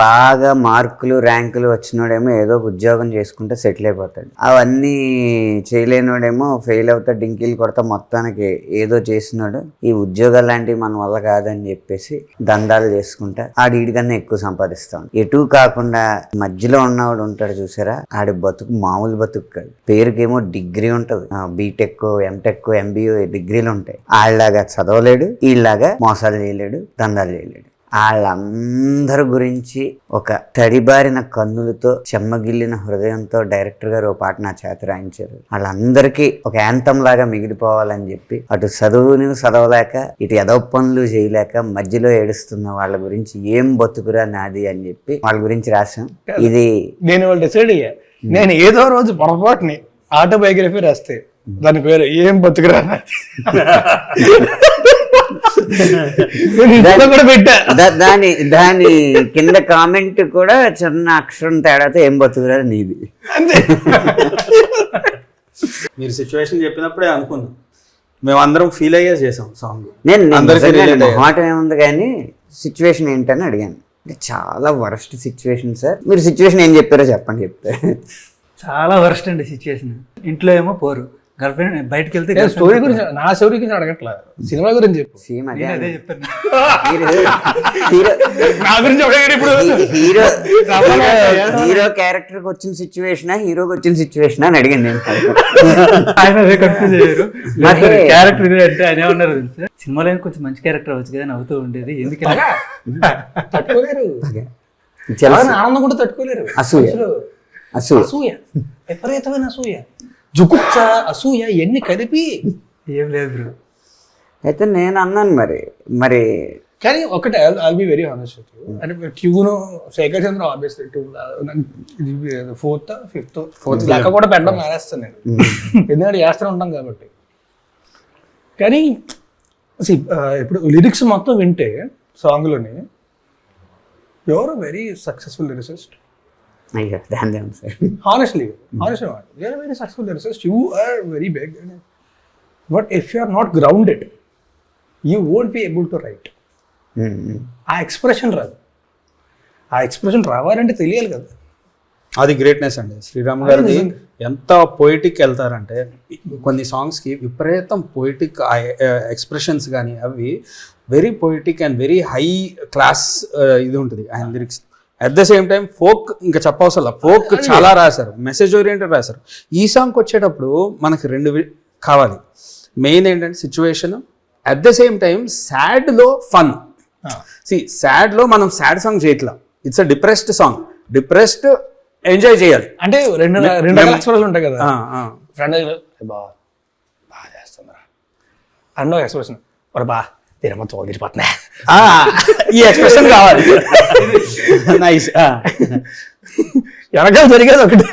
బాగా మార్కులు ర్యాంకులు వచ్చినోడేమో ఏదో ఉద్యోగం చేసుకుంటే సెటిల్ అయిపోతాడు. అవన్నీ చేయలేనోడేమో ఫెయిల్ అవుతా డింకీలు కొడతా మొత్తానికి ఏదో చేసినాడు. ఈ ఉద్యోగాలు లాంటివి మన వల్ల కాదని చెప్పేసి దందాలు చేసుకుంటా ఆడి ఎక్కువ సంపాదిస్తాం ఎటు కాకుండా మధ్యలో ఉన్నవాడు ఉంటాడు చూసారా? ఆడి బతుకు మామూలు బతుకు కాదు పేరుకేమో డిగ్రీ ఉంటుంది. B Tech M Tech MBA డిగ్రీలు ఉంటాయి. వాళ్ళలాగా చదవలేడు వీళ్ళలాగా మోసాలు చేయలేడు దందాలు చేయలేడు. వాళ్ళందరి గురించి ఒక తడిబారిన కన్నులతో చెమ్మగిల్లిన హృదయంతో డైరెక్టర్ గారు ఓ పాట నా చేత రాయించారు. వాళ్ళందరికీ ఒక యాంతం లాగా మిగిలిపోవాలని చెప్పి అటు చదువుని చదవలేక ఇటు ఎదవ పనులు చేయలేక మధ్యలో ఏడుస్తున్న వాళ్ళ గురించి ఏం బతుకురా నాది అని చెప్పి వాళ్ళ గురించి రాసాం ఇది నేను వాళ్ళు డిసైడ్ అయ్యా. నేను ఏదో రోజు పొరపాటుని ఆటోబయోగ్రఫీ రాస్తే దాని పేరు ఏం బతుకురా కూడా పెట్టా. దా- దాని దాని కింద కామెంట్ కూడా చిన్న అక్షరం తేడాతో ఏం బతుకురా నీది. అంతే. మీరు సిచ్యువేషన్ చెప్పినప్పుడే అనుకున్నాం. మేము అందరం ఫీల్ అయ్యే చేసాం సాంగ్ నేను. మొహమాటం ఏముంది కానీ సిచ్యువేషన్ ఏంటని అడిగాను. అంటే చాలా వరస్ట్ సిచ్యువేషన్ సార్ మీరు సిచ్యువేషన్ ఏం చెప్పారో చెప్పండి చెప్తే. చాలా వర్స్ట్ అండి సిచ్యువేషన్ ఇంట్లో ఏమో పోరు. గర్ల్ ఫ్రెండ్ బయటకు వెళ్తే స్టోరీ గురించి నా స్టోరీ గురించి అడగట్లా? సినిమా గురించి చెప్పు. సేమ్ అదే అదే. చెప్తాను. నా గురించి అడగాడు ఇప్పుడు. హీరో హీరో క్యారెక్టర్కి వచ్చిన సిచ్యువేషన్ హీరోకి వచ్చిన సిచ్యువేషన్ అని అడిగాను నేను. ఆయన అదే కన్ఫ్యూజ్ అయ్యారు. క్యారెక్టర్ ఇది అంటే ఆయన ఏమన్నారు తెలుసా? సినిమాలో కొంచెం మంచి క్యారెక్టర్ అవచ్చు కదా నవ్వుతూ ఉండేది. ఎందుకు? తట్టుకోలేరు. ఆనందం కూడా తట్టుకోలేరు. అసూయ. అసూయ. అసూయ. విపరీతమైన అసూయ. జుకుప్స అసూయ ఎన్ని కలిపి? ఏం లేదు బ్రో. అయితే నేను అన్నాను మరి. మరి కానీ ఒకటే ఐల్ బి వెరీ హానెస్ట్ అంటే tune Shekhar Chandra obviously to fourth fifth fourth లెక్క కూడా పెట్టడం మానేస్తాను నేను. ఎందుకంటే చేస్తూనే ఉంటాం కాబట్టి. కానీ ఇప్పుడు లిరిక్స్ మొత్తం వింటే సాంగ్లోని ఎవరు వెరీ సక్సెస్ఫుల్ లిరిసిస్ట్ అయ్యో దాని sir but if you are not grounded you won't be able to write. ఆ ఎక్స్ప్రెషన్ రాదు. ఆ ఎక్స్ప్రెషన్ రావాలంటే తెలియాలి కదా. అది గ్రేట్నెస్ అండి. శ్రీరామ్ గారిది ఎంత పోయిటిక్ వెళ్తారంటే కొన్ని సాంగ్స్కి విపరీతం పోయిటిక్ ఎక్స్ప్రెషన్స్ కానీ అవి very poetic and very high class ఇది ఉంటుంది. ఆయన lyrics at the same time folk ఇంకా చెప్పవసరం ఫోక్ చాలా రాశారు. మెసేజ్ ఓరియంటెడ్ రాశారు. ఈ సాంగ్కి వచ్చేటప్పుడు మనకి రెండు కావాలి. మెయిన్ ఏంటంటే situation at the same time సాడ్లో fun సి సాడ్లో మనం సాడ్ సాంగ్ చేయట్లా. It's a depressed song depressed enjoy చేయాలి. అంటే రెండు రెండు రకాల ఎక్స్ప్రెషన్ ఉంటాయి కదా. ఫ్రెండ్ బాగా చేస్తుందిరా. అన్నో ఎక్స్ప్రెషన్ మరి బా. తిరిగిపోతున్నా ఆ, ఈ ఎక్స్ప్రెషన్ కావాలి నైస్ వెనకాల జరిగేది ఒకటి.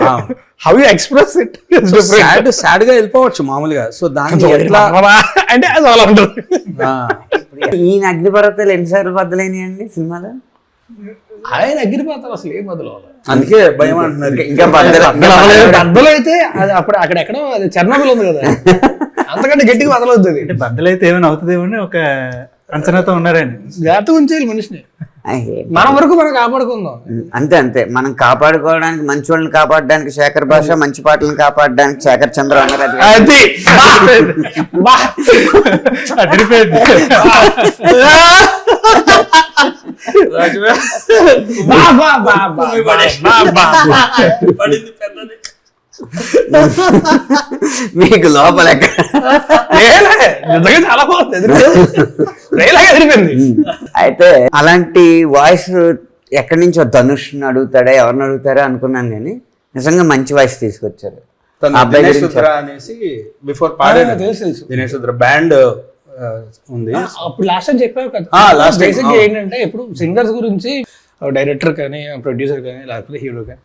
How you express it sad సాడ్గా వెళ్ళిపోవచ్చు మామూలుగా సో దాన్ని ఎట్లా అంటే అది అలా ఉంటుంది ఈయన అగ్నిపర్వతాలు ఎన్నిసార్లు బద్దలైనాయండి సినిమాలో? ఆయన అగ్గిరిపోతారు అసలు ఏం బదులు అందుకే భయం అంటున్నారు. ఇంకా బద్దలు అయితే అది అప్పుడు అక్కడ ఎక్కడో అది చర్నబుల్ ఉంది కదా. అంతకంటే గట్టిగా బదలవుతుంది అంటే బద్దలైతే ఏమైనా అవుతుందేమో అని ఒక అంచనాతో ఉన్నారండి. జాగ్రత్తగా ఉంచేయాలి మనిషిని. మన వరకు మనం కాపాడుకుందాం. అంతే అంతే. మనం కాపాడుకోవడానికి మంచి వాళ్ళని కాపాడడానికి శేఖర్ భాష మంచి పాటలను కాపాడడానికి శేఖర్ చంద్ర అన్నారు అది. అది! అదిరిపోయింది. మీకు లోపల చాలా బాగుంది. అయితే అలాంటి వాయిస్ ఎక్కడి నుంచో ధనుష్ని అడుగుతాడా? ఎవరిని అడుగుతారా? అనుకున్నాను నేను. నిజంగా మంచి వాయిస్ తీసుకొచ్చారు. అనేసి బిఫోర్. దినేష్ రుద్ర బ్యాండ్ ఉంది. అప్పుడు లాస్ట్ టైం చెప్పావు కదా. బేసిక్ అవును. ఏంటంటే ఇప్పుడు సింగర్స్ గురించి డైరెక్టర్ కానీ ప్రొడ్యూసర్ కానీ లేకపోతే హీరో కానీ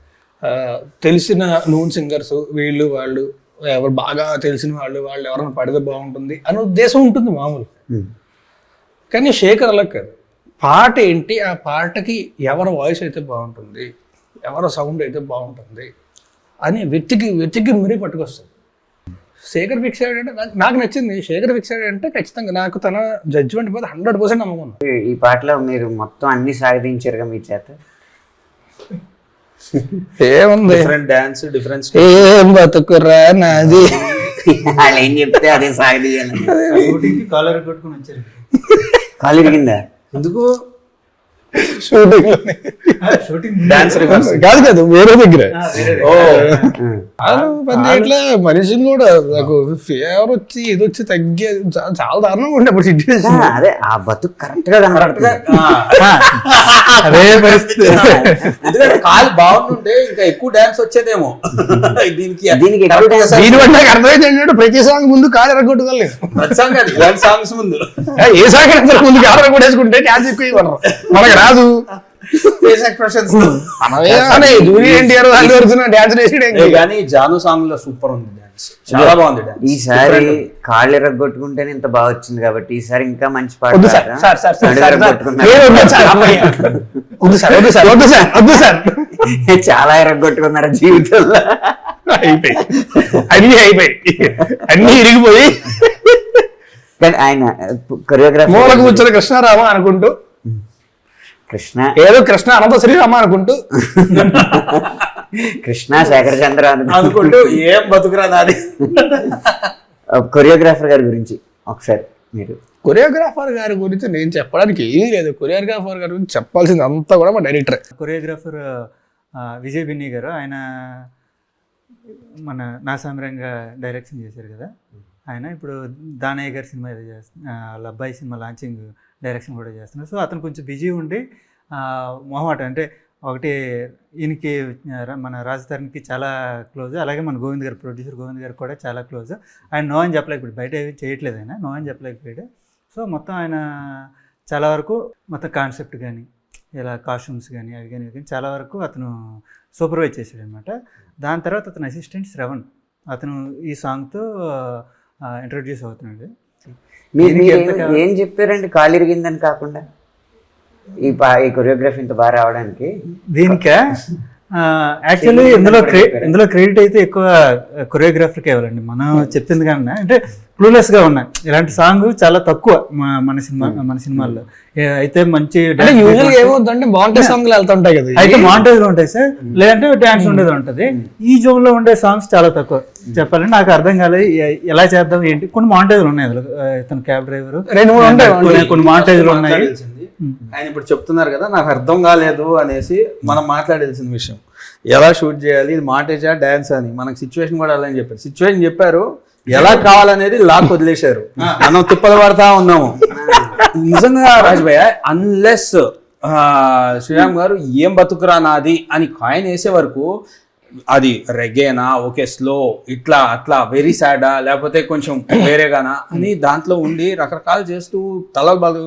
తెలిసిన నూన్ సింగర్స్ వీళ్ళు వాళ్ళు ఎవరు బాగా తెలిసిన వాళ్ళు వాళ్ళు ఎవరైనా పడితే బాగుంటుంది అనే ఉద్దేశం ఉంటుంది మామూలు. కానీ శేఖర్ అలా కాదు పాట ఏంటి? ఆ పాటకి ఎవరి వాయిస్ అయితే బాగుంటుంది? ఎవరి సౌండ్ అయితే బాగుంటుంది? అని వెతికి వెతికి మరీ పట్టుకొస్తుంది. శేఖర్ ఫిక్స్ అయ్యాడంటే నాకు- నచ్చింది. శేఖర్ ఫిక్స్ అయ్యాడంటే ఖచ్చితంగా నాకు తన జడ్జ్మెంట్ మీద హండ్రెడ్ పర్సెంట్ నమ్మకం ఈ పాటలో మీరు మొత్తం అన్ని సాధించారుగా మీ చేత? ఏముంది? డిఫరెంట్ డాన్స్ డిఫరెంట్ ఏం బతుకురా నాది? వాళ్ళు ఏం చెప్తే అదే సాగదీయాలి. కాలర్ కొట్టుకుని వచ్చారు. కాలు ఇరిగిందా ఎందుకు? షూటింగ్ షూటింగ్ డాన్స్ రివర్స్ కాదు కాదు. వేరే దగ్గర. చేయట్లే మనిషిని కూడా నాకు ఫీవర్ వచ్చి ఇది వచ్చి తగ్గే చాలా దారుణంగా ఉండే అప్పుడు సిట్యుయేషన్ అదే ఆ బతుకు కరెక్ట్గా అదే పరిస్థితి. ఎందుకంటే కాలు బాగుంటుంటే ఇంకా ఎక్కువ డాన్స్ వచ్చేదేమో. దీనికి దీనికి దీని బట్టి నాకు అర్థమైంది ఏంటంటే ప్రతి సాంగ్ ముందు కాలు ఎరగొట్టుకోలేదు ప్రతి ఇలాంటి సాంగ్స్ ముందు. ఏ సాంగ్ ముందు కాలు ఎరగొట్టేసుకుంటే డాన్స్ ఎక్కువ మనకు రాదు. వేసి కానీ జాను సాంగ్లో సూపర్ ఉంది డాన్స్ చాలా బాగుంది డాన్స్ ఈసారి కాళ్ళు ఎరగొట్టుకుంటేనే ఇంత బాగా వచ్చింది కాబట్టి ఈసారి ఇంకా మంచి పాట చాలా ఎరగొట్టుకున్నారు జీవితంలో? అయిపోయి. అన్ని అయిపోయి. అన్ని ఇరిగిపోయి. కానీ ఆయన కొరియోగ్రాఫర్ మూల కూర్చొని కృష్ణారామ అనుకుంటూ కృష్ణ. ఏదో కృష్ణ అనంత శ్రీరామ అనుకుంటూ. కృష్ణ శేఖర్ చంద్ర అనుకుంటూ. ఏం బతుకురా నాది. కొరియోగ్రాఫర్ గారి గురించి ఒకసారి మీరు. కొరియోగ్రాఫర్ గారి గురించి నేను చెప్పడానికి ఏమీ లేదు. కొరియోగ్రాఫర్ గారి గురించి చెప్పాల్సింది అంతా కూడా మా డైరెక్టర్. కొరియోగ్రాఫర్ విజయ్ బిన్ని గారు ఆయన మన నా సామ్రంగా డైరెక్షన్ చేశారు కదా. ఆయన ఇప్పుడు దానయ్య గారి సినిమా ఏదో వాళ్ళ అబ్బాయి సినిమా లాంచింగ్ డైరెక్షన్ కూడా చేస్తున్నారు సో అతను కొంచెం బిజీ ఉండి మొహమాట అంటే ఒకటి ఈయనకి మన రాజధానికి చాలా క్లోజ్. అలాగే మన గోవింద్ గారు ప్రొడ్యూసర్ గోవింద్ గారు కూడా చాలా క్లోజ్. ఆయన నో అని చెప్పలేకపోయాడు బయట ఏమి చేయట్లేదు ఆయన. నో అని చెప్పలేకపోయాడు సో మొత్తం ఆయన చాలా వరకు మొత్తం కాన్సెప్ట్ కానీ ఇలా కాస్ట్యూమ్స్ కానీ అవి కానీ ఇవి కానీ చాలా వరకు అతను సూపర్వైజ్ చేశాడు అనమాట దాని తర్వాత అతను అసిస్టెంట్ శ్రవణ్. అతను ఈ సాంగ్తో ఇంట్రొడ్యూస్ అవుతున్నాడు. ఏం- చెప్పారండి? కాలు ఇరిగిందని కాకుండా? ఈ పా ఈ కొరియోగ్రఫీ ఇంత బాగా రావడానికి? దీనిక? యాక్చువల్లీ ఇందులో క్రె ఇందులో క్రెడిట్ అయితే ఎక్కువ కొరియోగ్రాఫర్కి ఇవ్వాలండి మనం చెప్పింది కన్నా అంటే క్లూలెస్గా ఉన్నాయి ఇలాంటి సాంగ్ చాలా తక్కువ మన సినిమా మన సినిమాల్లో. అయితే మంచి వెళ్తుంటాయి కదా. అయితే మాంటేజ్ ఉంటాయి సార్. లేదంటే డాన్స్ ఉండేది ఉంటుంది. ఈ జోన్లో ఉండే సాంగ్స్ చాలా తక్కువ. చెప్పాలంటే నాకు అర్థం కాలేదు. ఎలా చేద్దాం ఏంటి? కొన్ని మాంటేజ్లు ఉన్నాయి ఇతను క్యాబ్ డ్రైవర్ రెండు మూడు ఉంటాయి కొన్ని మాంటేజ్లు ఉన్నాయి. ఆయన ఇప్పుడు చెప్తున్నారు కదా నాకు అర్థం కాలేదు అనేసి మనం మాట్లాడాల్సిన విషయం. ఎలా షూట్ చేయాలి ఇది మాటేజా డాన్స్ అని. మనకు సిచ్యువేషన్ కూడా అలా అని చెప్పారు. సిచ్యువేషన్ చెప్పారు ఎలా కావాలనేది లాక్ వదిలేశారు. మనం తిప్పలు పడతా ఉన్నాము. నిజంగా రాజుభయ్య అన్లెస్ శ్రీరామ్ గారు ఏం బతుకురా నాది అని కాయిన్ వేసే వరకు అది రెగేనా ఓకే స్లో ఇట్లా అట్లా వెరీ సాడా లేకపోతే కొంచెం వేరేగానా అని దాంట్లో ఉండి రకరకాలు చేస్తూ తలలు బలు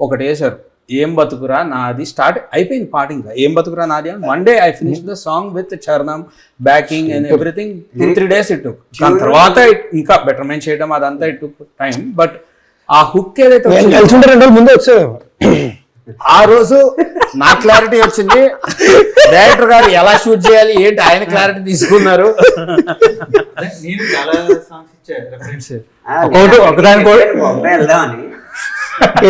ఒకటి వేశారు ఏం బతుకురా నాది స్టార్ట్ అయిపోయింది పాట ఇంకా. ఏం బతుకురా నాది అని one day I finish the song with చరణం backing and everything two three days it దాని తర్వాత ఇంకా బెటర్మెంట్ చేయడం అదంతా ఇట్ టైం బట్ ఆ హుక్ ఏదైతే ముందే వచ్చేదేమో. ఆ రోజు నా క్లారిటీ వచ్చింది. డైరెక్టర్ గారు ఎలా షూట్ చేయాలి ఏంటి ఆయన క్లారిటీ తీసుకున్నారు? నేను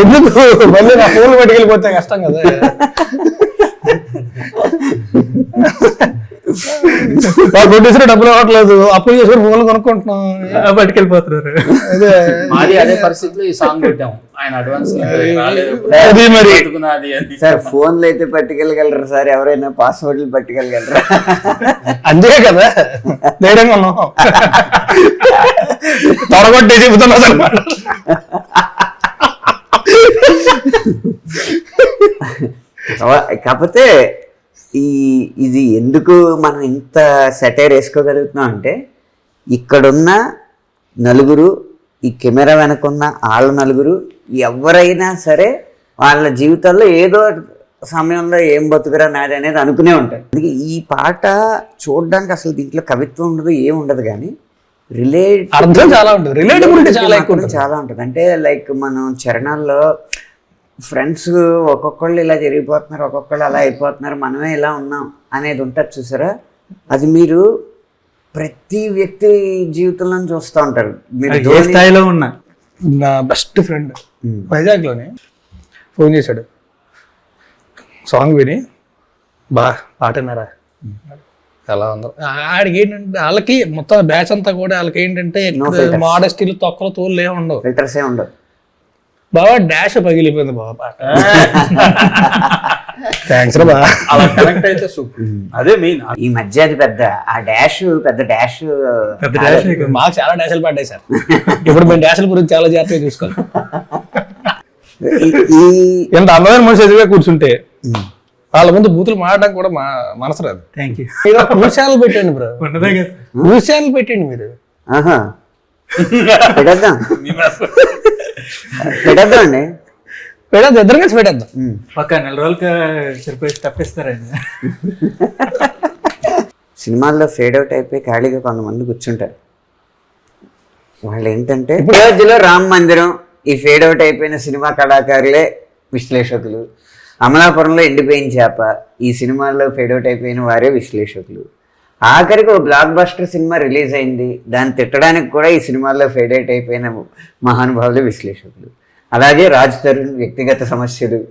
ఎందుకు? మళ్ళీ నా ఫోన్ పట్టుకెళ్ళిపోతే కష్టం కదా. ప్రొడ్యూసర్ డబ్బులు అవ్వట్లేదు అప్పులు చేసుకుని ఫోన్లు కొనుక్కుంటున్నాం. పట్టుకెళ్ళిపోతున్నారు. అదే. మాది అదే పరిస్థితిలో ఈ సాంగ్ పెట్టాం ఆయన అడ్వాన్స్ అది మరి. అది సార్ ఫోన్లు అయితే పట్టుకెళ్ళగలరు సార్? ఎవరైనా పాస్వర్డ్లు పట్టుకెళ్ళగలరా? అంతే కదా. ధైర్యంగా ఉన్నాం. త్వరగొట్టే అనమాట కావ- కాకపోతే ఈ ఇది ఎందుకు మనం ఇంత సెటైర్ వేసుకోగలుగుతున్నాం అంటే ఇక్కడున్న నలుగురు ఈ కెమెరా వెనకున్న వాళ్ళ నలుగురు ఎవరైనా సరే వాళ్ళ జీవితాల్లో ఏదో సమయంలో ఏం బతుకురా నాది అనేది అనుకునే ఉంటారు. అందుకే ఈ పాట చూడడానికి అసలు దీంట్లో కవిత్వం ఉండదు ఏం ఉండదు కానీ రిలేట్ అర్థం చాలా ఉంటుంది. రిలేటబిలిటీ చాలా ఎక్కువ చాలా ఉంటుంది. అంటే లైక్ మనం చరణాల్లో ఫ్రెండ్స్ ఒక్కొక్కళ్ళు ఇలా జరిగిపోతున్నారు ఒక్కొక్కళ్ళు అలా అయిపోతున్నారు మనమే ఇలా ఉన్నాం అనేది ఉంటుంది చూసారా? అది మీరు ప్రతి వ్యక్తి జీవితంలో చూస్తూ ఉంటారు. మీరు ఏ స్థాయిలో ఉన్నా. నా బెస్ట్ ఫ్రెండ్ ఉమ్. వైజాగ్లోనే ఫోన్ చేశాడు. సాంగ్ విని బా పాటన్నారా? ఎలా ఉందో. ఆడికి ఏంటంటే వాళ్ళకి మొత్తం బ్యాచ్ అంతా కూడా వాళ్ళకి ఏంటంటే. మోడస్టీలు తొక్కలు తోలు ఏమి ఉండవు. ఫిల్టర్స్ ఏ ఉండవు. బాబా డాష్ పగిలిపోయింది బాబా పాట. థ్యాంక్స్ రా బా అలా కనెక్ట్ అయితే సూపర్ అదే మెయిన్ ఈ మధ్య అది పెద్ద ఆ డాష్ పెద్ద డాష్ పెద్ద డాష్ మాకు చాలా డాషలు పడ్డాయి సార్. ఇప్పుడు మేము డాషల గురించి చాలా జాగ్రత్తగా చూసుకోవాలి. ఎంత అందమైన మనిషి ఎదురుగా కూర్చుంటే వాళ్ళ ముందు బూతులు మాడడానికి కూడా మా మనసు రాదు. థ్యాంక్ యూ పెట్టండి బ్రో. కదా. కూర్చాలు పెట్టండి మీరు. ఆహా. పెట్టేద్దాం. పెట్టేద్దాం అండి పెట్టద్దు ఇద్దరు కలిసి పెట్టేద్దాం. ఒక నెల రోజులకి సరిపోయి తప్పిస్తారు ఆయన. సినిమాల్లో ఫేడ్ అవుట్ అయిపోయి ఖాళీగా కొంతమంది కూర్చుంటారు. వాళ్ళు ఏంటంటే ఇప్పుడు రోజులో రామ్ మందిరం ఈ ఫేడ్ అవుట్ అయిపోయిన సినిమా కళాకారులే విశ్లేషకులు. అమలాపురంలో ఎండిపోయిన చేప ఈ సినిమాల్లో ఫేడ్ అవుట్ అయిపోయిన వారే విశ్లేషకులు. ఆఖరికి ఒక బ్లాక్ బస్టర్ సినిమా రిలీజ్ అయింది. దాన్ని తిట్టడానికి కూడా ఈ సినిమాల్లో ఫేడ్ అవుట్ అయిపోయిన మహానుభావులు విశ్లేషకులు. అలాగే రాజ్ తరుణ్ వ్యక్తిగత సమస్యలు.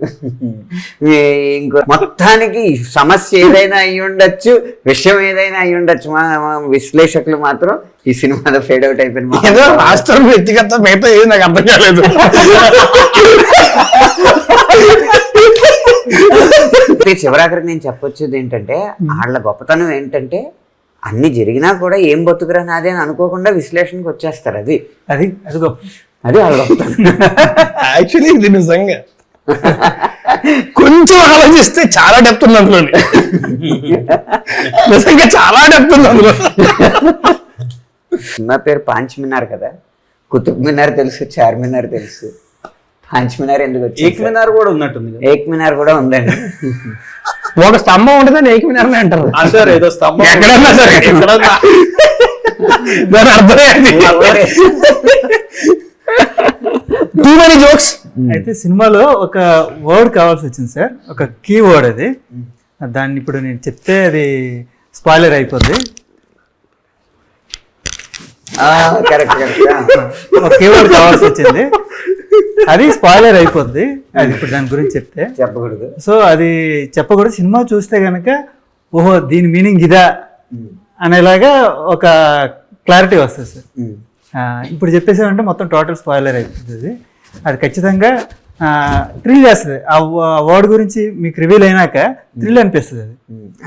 ఇంకో మొత్తానికి సమస్య ఏదైనా అయి ఉండొచ్చు విషయం ఏదైనా అయి ఉండొచ్చు. మా విశ్లేషకులు మాత్రం ఈ సినిమాలో ఫేడ్ అవుట్ అయిపోయిన మా- ఏదో రాష్ట్రం వ్యక్తిగత మిగతా ఏది నాకు అర్థం కాలేదు. చివరాఖరికి నేను చెప్పొచ్చేది ఏంటంటే వాళ్ళ గొప్పతనం ఏంటంటే అన్ని జరిగినా కూడా ఏం బతుకురా నాదే అని అనుకోకుండా విశ్లేషణకు వచ్చేస్తారు అది. అది అది గొప్ప. అది వాళ్ళ గొప్పతనం. యాక్చువల్లీ ఇది నిజంగా. కొంచెం ఆలోచిస్తే చాలా డెప్త్ ఉంది అందులో నిజంగా చాలా డెప్త్ ఉంది అందులో. సినిమా పేరు పాంచ్ మినార్ కదా? కుతుబ్ మినార్ తెలుసు చార్ మినార్ తెలుసు. పాంచ్ మినార్ ఎందుకు ఏక్ వచ్చింది మినార్ కూడా ఉన్నట్టుంది కదా. ఏక్ మినార్ కూడా ఉందండి. ఒక స్తంభం ఉంటుందని ఏకమినారని అంటారు. ఆ సార్ ఏదో స్తంభం ఎక్కడన్నా సరే. ఎక్కడన్నా. దాని అర్థమే టూ మెనీ జోక్స్ అయితే సినిమాలో ఒక వర్డ్ కావాల్సి వచ్చింది సార్. ఒక కీ వర్డ్ అది దాన్ని ఇప్పుడు నేను చెప్తే అది స్పాయిలర్ అయిపోద్ది. కరెక్ట్ కరెక్ట్ కావాల్సి వచ్చింది. అది స్పాయిలర్ అయిపోద్ది. అది ఇప్పుడు దాని గురించి చెప్తే. చెప్పకూడదు. సో అది చెప్పకూడదు. సినిమా చూస్తే కనుక ఓహో దీని మీనింగ్ ఇదా? అనేలాగా ఒక క్లారిటీ వస్తుంది సార్. ఇప్పుడు చెప్పేసామంటే మొత్తం టోటల్ స్పాయిలర్ అయిపోతుంది. అది. అది ఖచ్చితంగా థ్రిల్ చేస్తుంది. ఆ వర్డ్ గురించి మీకు రివీల్ అయినాక థ్రిల్ అనిపిస్తుంది అది.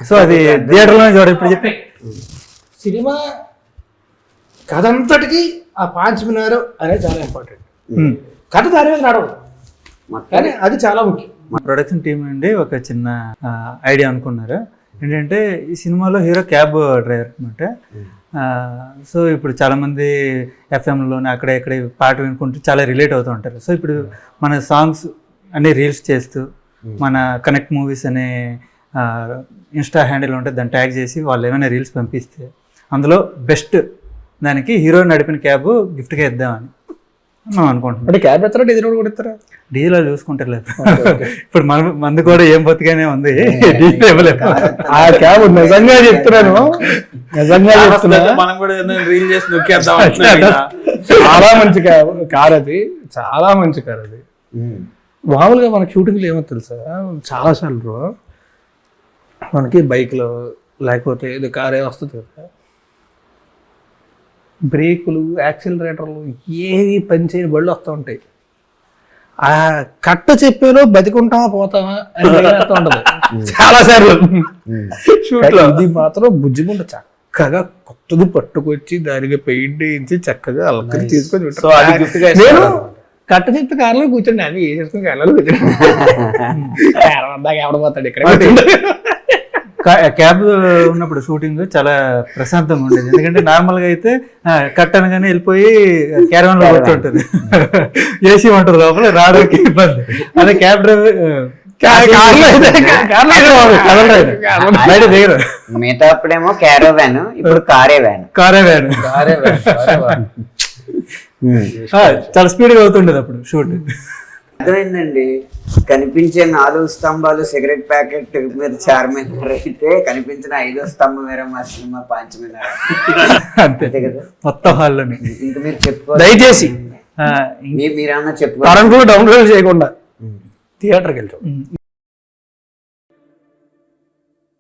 సో అది థియేటర్లోనే చూడ ఇప్పుడు చెప్పి సినిమా కథ అంతటికి ఆ పాంచ్ మినారు అనేది చాలా ఇంపార్టెంట్. కథ దాని మీద నడవదు. కానీ అది చాలా ముఖ్యం. మా ప్రొడక్షన్ టీం నుండి ఒక చిన్న ఐడియా అనుకున్నారు. ఏంటంటే ఈ సినిమాలో హీరో క్యాబ్ డ్రైవర్ అనమాట సో ఇప్పుడు చాలామంది ఎఫ్ఎంలోనే అక్కడ ఇక్కడ పాట వినుకుంటూ చాలా రిలేట్ అవుతూ ఉంటారు. సో ఇప్పుడు మన సాంగ్స్ అన్ని రీల్స్ చేస్తూ మన కనెక్ట్ మూవీస్ అనే ఇన్స్టా హ్యాండిల్ ఉంటే దాన్ని ట్యాగ్ చేసి వాళ్ళు ఏమైనా రీల్స్ పంపిస్తే అందులో బెస్ట్ దానికి హీరో నడిపిన క్యాబ్ గిఫ్ట్గా ఇద్దామని. మనం అనుకుంటున్నాం. అంటే క్యాబ్ ఎత్తారా డీజిల్ కూడా ఇస్తారా డీజిల్ చూసుకుంటారు లేదు ఇప్పుడు మన మందు కూడా ఏం బతిగానే ఉంది. డీజిల్ ఇవ్వలేదు ఆ క్యాబ్ నిజంగా చెప్తున్నాను నిజంగా మనం కూడా రీల్ చేసి నొక్కేద్దాం. చాలా మంచి క్యాబ్ కార్ అది. చాలా మంచి కార్ అది. మామూలుగా మన షూటింగ్లో ఏమో తెలుసా? చాలా సార్లు మనకి బైక్లో లేకపోతే ఇది కార్ ఏ వస్తుంది కదా. బ్రేకులు యాక్సిలరేటర్లు ఏవి పనిచేయని బళ్ళు వస్తూ ఉంటాయి. ఆ కట్ట చెప్పేలో బతికుంటామా పోతామా అని ఉంటది. చాలా సార్లు. ఇది మాత్రం బుజ్జిగుంట చక్కగా కొత్తది పట్టుకొచ్చి దానికి పెయింట్ వేయించి చక్కగా అలకరి తీసుకొని అది నేను కట్ట చెప్తే కార్లో కూర్చోండి అవి ఏ చేసుకుని కార్లో కూర్చోండి కారు వద్దాక ఎవడపోతాడు ఇక్కడ క్యాబ్ ఉన్నప్పుడు షూటింగ్ చాలా ప్రశాంతంగా ఉండేది. ఎందుకంటే నార్మల్గా అయితే కట్ అనగానే వెళ్ళిపోయి క్యారవన్. లో కూర్చుంటుంది. ఏసీ ఉంటుంది లోపల రావడానికి ఇబ్బంది. అదే క్యాబ్ డ్రైవర్ మిగతా అప్పుడేమో క్యారో వ్యాన్ ఇప్పుడు కారే వ్యాన్. కారే వ్యాన్. చాలా స్పీడ్గా అవుతుండేది అప్పుడు షూట్. అర్థమైందండి. కనిపించే నాలుగు స్తంభాలు సిగరెట్ ప్యాకెట్ మీరు చార్మినార్ అయితే కనిపించిన ఐదో స్తంభం వేరే మా సినిమా పాంచమినార్. అంతే. కదా? మొత్తం హాల్లోని. ఇంక మీరు చెప్పుకో దయచేసి మీరేమన్నా చెప్పుకో డౌన్లోడ్ చేయకుండా థియేటర్కి వెళ్తాం.